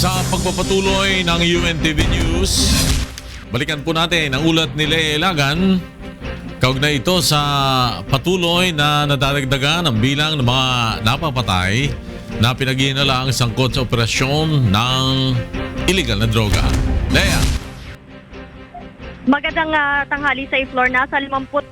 Sa pagpapatuloy ng UNTV News, balikan po natin ang ulat ni Lea Ilagan. Kaugnay ito sa patuloy na nadadagdagan ang bilang ng mga napapatay na pinag-iinala ang sangkot sa operasyon ng illegal na droga. Lea, Magandang ah, tanghali sa floor na sa 54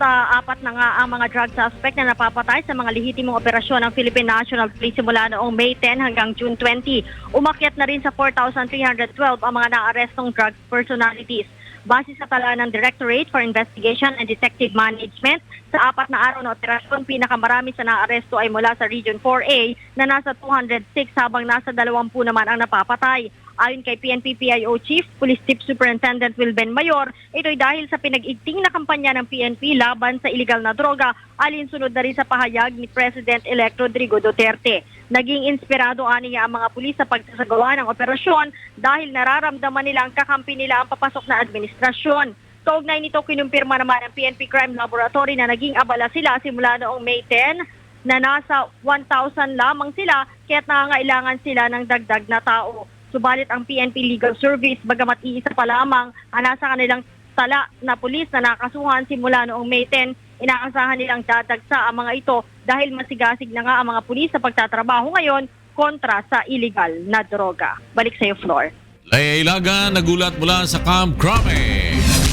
na nga ang mga drug suspect na napapatay sa mga lehitimong operasyon ng Philippine National Police simula noong May 10 hanggang June 20. Umakyat na rin sa 4,312 ang mga naarestong drug personalities. Base sa tala ng Directorate for Investigation and Detective Management, sa apat na araw na operasyon, pinakamarami sa naaresto ay mula sa Region 4A na nasa 206 habang nasa 20 naman ang napapatay. Ayon kay PNP PIO Chief, Police Chief Superintendent Wilben Mayor, ito'y dahil sa pinag-igting na kampanya ng PNP laban sa iligal na droga, alinsunod na rin sa pahayag ni President-elect Rodrigo Duterte. Naging inspirado aniya ang mga pulis sa pagsasagawa ng operasyon dahil nararamdaman nila ang kakampi nila ang papasok na administrasyon. Kaugnay nito, kinumpirma naman ng PNP Crime Laboratory na naging abala sila simula noong May 10 na nasa 1,000 lamang sila kaya't nangangailangan sila ng dagdag na tao. Subalit ang PNP Legal Service, bagamat iisa pa lamang ang nasa kanilang tala na pulis na nakasuhan simula noong May 10, inaasahan nilang dadagsa ang mga ito dahil masigasig na nga ang mga pulis sa pagtatrabaho ngayon kontra sa illegal na droga. Balik sa iyo, Floor. Lea Ilagan nagulat mula sa Camp Crame.